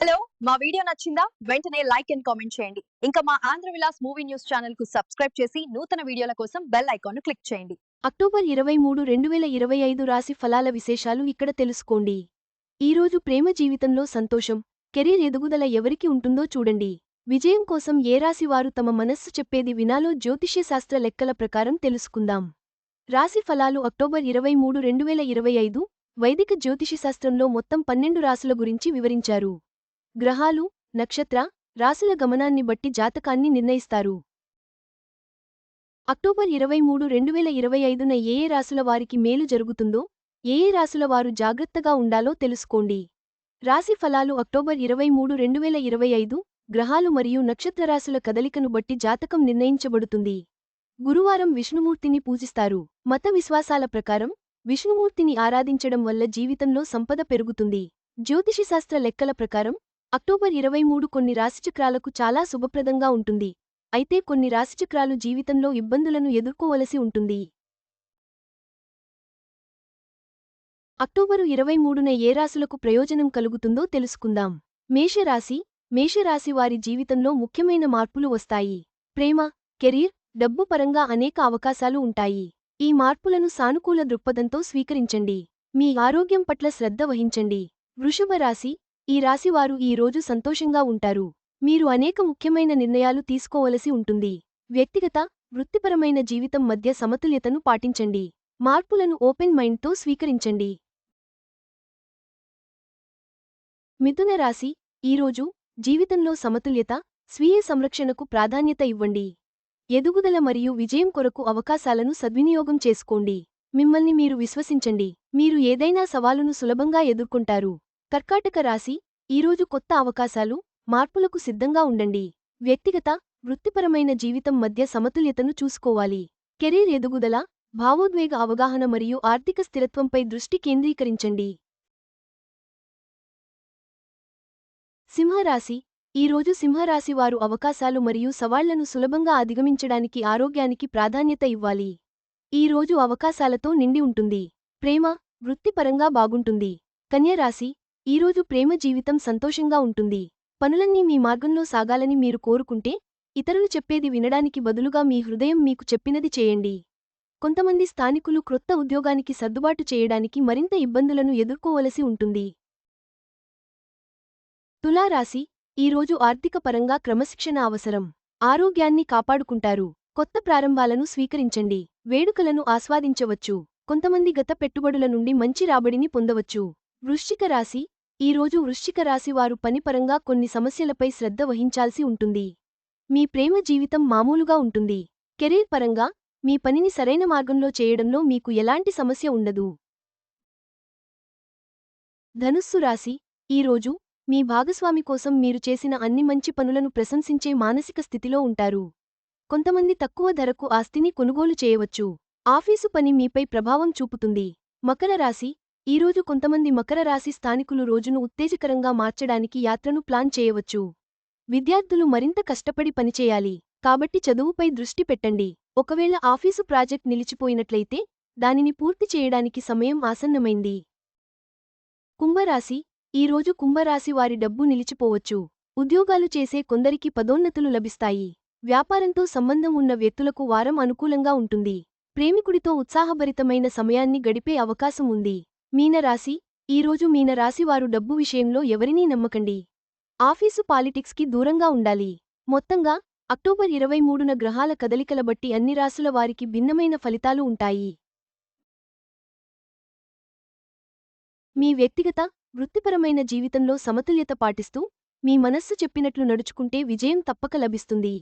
Hello మా video నచ్చిందా? వెంటనే లైక్ అండ్ కామెంట్ చేయండి. ఇంకా మా ఆంధ్ర విలాస్ మూవీ న్యూస్ ఛానల్కు సబ్స్క్రైబ్ చేసి నూతన వీడియోల కోసం బెల్ ఐకాన్ క్లిక్ చేయండి. అక్టోబర్ ఇరవై మూడు రెండు వేల ఇరవై ఐదు రాశి ఫలాల విశేషాలు ఇక్కడ తెలుసుకోండి. ఈరోజు ప్రేమ జీవితంలో సంతోషం కెరీర్ ఎదుగుదల ఎవరికి ఉంటుందో చూడండి. విజయం కోసం ఏ రాశి వారు తమ మనస్సు చెప్పేది వినాలో జ్యోతిష్యశాస్త్ర లెక్కల ప్రకారం తెలుసుకుందాం. రాశి ఫలాలు అక్టోబర్ ఇరవై మూడు రెండు వేల ఇరవై ఐదు వైదిక జ్యోతిషశాస్త్రంలో మొత్తం పన్నెండు రాశుల గురించి వివరించారు. గ్రహాలు నక్షత్ర రాశుల గమనాన్ని బట్టి జాతకాన్ని నిర్ణయిస్తారు. అక్టోబర్ ఇరవై మూడు రెండు వేల ఇరవై ఐదున ఏ ఏ రాశుల వారికి మేలు జరుగుతుందో ఏ ఏ రాశుల వారు జాగ్రత్తగా ఉండాలో తెలుసుకోండి. రాశి ఫలాలు అక్టోబర్ ఇరవై మూడు రెండు వేల ఇరవై ఐదు గ్రహాలు మరియు నక్షత్రరాశుల కదలికను బట్టి జాతకం నిర్ణయించబడుతుంది. గురువారం విష్ణుమూర్తిని పూజిస్తారు. మత విశ్వాసాల ప్రకారం విష్ణుమూర్తిని ఆరాధించడం వల్ల జీవితంలో సంపద పెరుగుతుంది. జ్యోతిషిశాస్త్ర లెక్కల ప్రకారం అక్టోబర్ ఇరవై మూడు కొన్ని రాశిచక్రాలకు చాలా శుభప్రదంగా ఉంటుంది. అయితే కొన్ని రాశిచక్రాలు జీవితంలో ఇబ్బందులను ఎదుర్కోవలసి ఉంటుంది. అక్టోబరు ఇరవై మూడున ఏ రాశులకు ప్రయోజనం కలుగుతుందో తెలుసుకుందాం. మేషరాశి మేషరాశి వారి జీవితంలో ముఖ్యమైన మార్పులు వస్తాయి. ప్రేమ కెరీర్ డబ్బు పరంగా అనేక అవకాశాలు ఉంటాయి. ఈ మార్పులను సానుకూల దృక్పథంతో స్వీకరించండి. మీ ఆరోగ్యం పట్ల శ్రద్ధ వహించండి. వృషభ రాశి ఈ రాశివారు ఈ రోజు సంతోషంగా ఉంటారు. మీరు అనేక ముఖ్యమైన నిర్ణయాలు తీసుకోవలసి ఉంటుంది. వ్యక్తిగత వృత్తిపరమైన జీవితం మధ్య సమతుల్యతను పాటించండి. మార్పులను ఓపెన్ మైండ్తో స్వీకరించండి. మిథున రాశి ఈరోజు జీవితంలో సమతుల్యత స్వీయ సంరక్షణకు ప్రాధాన్యత ఇవ్వండి. ఎదుగుదల మరియు విజయం కొరకు అవకాశాలను సద్వినియోగం చేసుకోండి. మిమ్మల్ని మీరు విశ్వసించండి. మీరు ఏదైనా సవాలును సులభంగా ఎదుర్కొంటారు. కర్కాటక రాశి ఈరోజు కొత్త అవకాశాలు మార్పులకు సిద్ధంగా ఉండండి. వ్యక్తిగత వృత్తిపరమైన జీవితం మధ్య సమతుల్యతను చూసుకోవాలి. కెరీర్ ఎదుగుదల భావోద్వేగ అవగాహన మరియు ఆర్థిక స్థిరత్వంపై దృష్టి కేంద్రీకరించండి. సింహరాశి ఈరోజు సింహరాశి వారు అవకాశాలు మరియు సవాళ్ళను సులభంగా అధిగమించడానికి ఆరోగ్యానికి ప్రాధాన్యత ఇవ్వాలి. ఈ రోజు అవకాశాలతో నిండి ఉంటుంది. ప్రేమ వృత్తిపరంగా బాగుంటుంది. కన్యరాశి ఈరోజు ప్రేమ జీవితం సంతోషంగా ఉంటుంది. పనులన్నీ మీ మార్గంలో సాగాలని మీరు కోరుకుంటే ఇతరులు చెప్పేది వినడానికి బదులుగా మీ హృదయం మీకు చెప్పినది చేయండి. కొంతమంది స్థానికులు క్రొత్త ఉద్యోగానికి సర్దుబాటు చేయడానికి మరింత ఇబ్బందులను ఎదుర్కోవలసి ఉంటుంది. తులారాశి ఈరోజు ఆర్థికపరంగా క్రమశిక్షణ అవసరం. ఆరోగ్యాన్ని కాపాడుకుంటారు. కొత్త ప్రారంభాలను స్వీకరించండి. వేడుకలను ఆస్వాదించవచ్చు. కొంతమంది గత పెట్టుబడుల నుండి మంచి రాబడిని పొందవచ్చు. వృశ్చిక రాశి ఈరోజు వృశ్చిక రాశివారు పనిపరంగా కొన్ని సమస్యలపై శ్రద్ధ వహించాల్సి ఉంటుంది. మీ ప్రేమ జీవితం మామూలుగా ఉంటుంది. కెరీర్ పరంగా మీ పనిని సరైన మార్గంలో చేయడంలో మీకు ఎలాంటి సమస్య ఉండదు. ధనుస్సు రాశి ఈరోజు మీ భాగస్వామి కోసం మీరు చేసిన అన్ని మంచి పనులను ప్రశంసించే మానసిక స్థితిలో ఉంటారు. కొంతమంది తక్కువ ధరకు ఆస్తిని కొనుగోలు చేయవచ్చు. ఆఫీసు పని మీపై ప్రభావం చూపుతుంది. మకర రాశి ఈరోజు కొంతమంది మకర రాశి స్థానికులు రోజును ఉత్తేజకరంగా మార్చడానికి యాత్రను ప్లాన్ చేయవచ్చు. విద్యార్థులు మరింత కష్టపడి పనిచేయాలి. కాబట్టి చదువుపై దృష్టి పెట్టండి. ఒకవేళ ఆఫీసు ప్రాజెక్ట్ నిలిచిపోయినట్లయితే దానిని పూర్తి చేయడానికి సమయం ఆసన్నమైంది. కుంభరాశి. ఈరోజు కుంభరాశి వారి డబ్బు నిలిచిపోవచ్చు. ఉద్యోగాలు చేసే కొందరికి పదోన్నతులు లభిస్తాయి. వ్యాపారంతో సంబంధం ఉన్న వ్యక్తులకు వారం అనుకూలంగా ఉంటుంది. ప్రేమికుడితో ఉత్సాహభరితమైన సమయాన్ని గడిపే అవకాశం ఉంది. మీనరాశి ఈరోజు మీనరాశివారు డబ్బు విషయంలో ఎవరినీ నమ్మకండి. ఆఫీసు పాలిటిక్స్కి దూరంగా ఉండాలి. మొత్తంగా అక్టోబర్ ఇరవై మూడున గ్రహాల కదలికల బట్టి అన్ని రాసుల వారికి భిన్నమైన ఫలితాలు ఉంటాయి. మీ వ్యక్తిగత వృత్తిపరమైన జీవితంలో సమతుల్యత పాటిస్తూ మీ మనస్సు చెప్పినట్లు నడుచుకుంటే విజయం తప్పక లభిస్తుంది.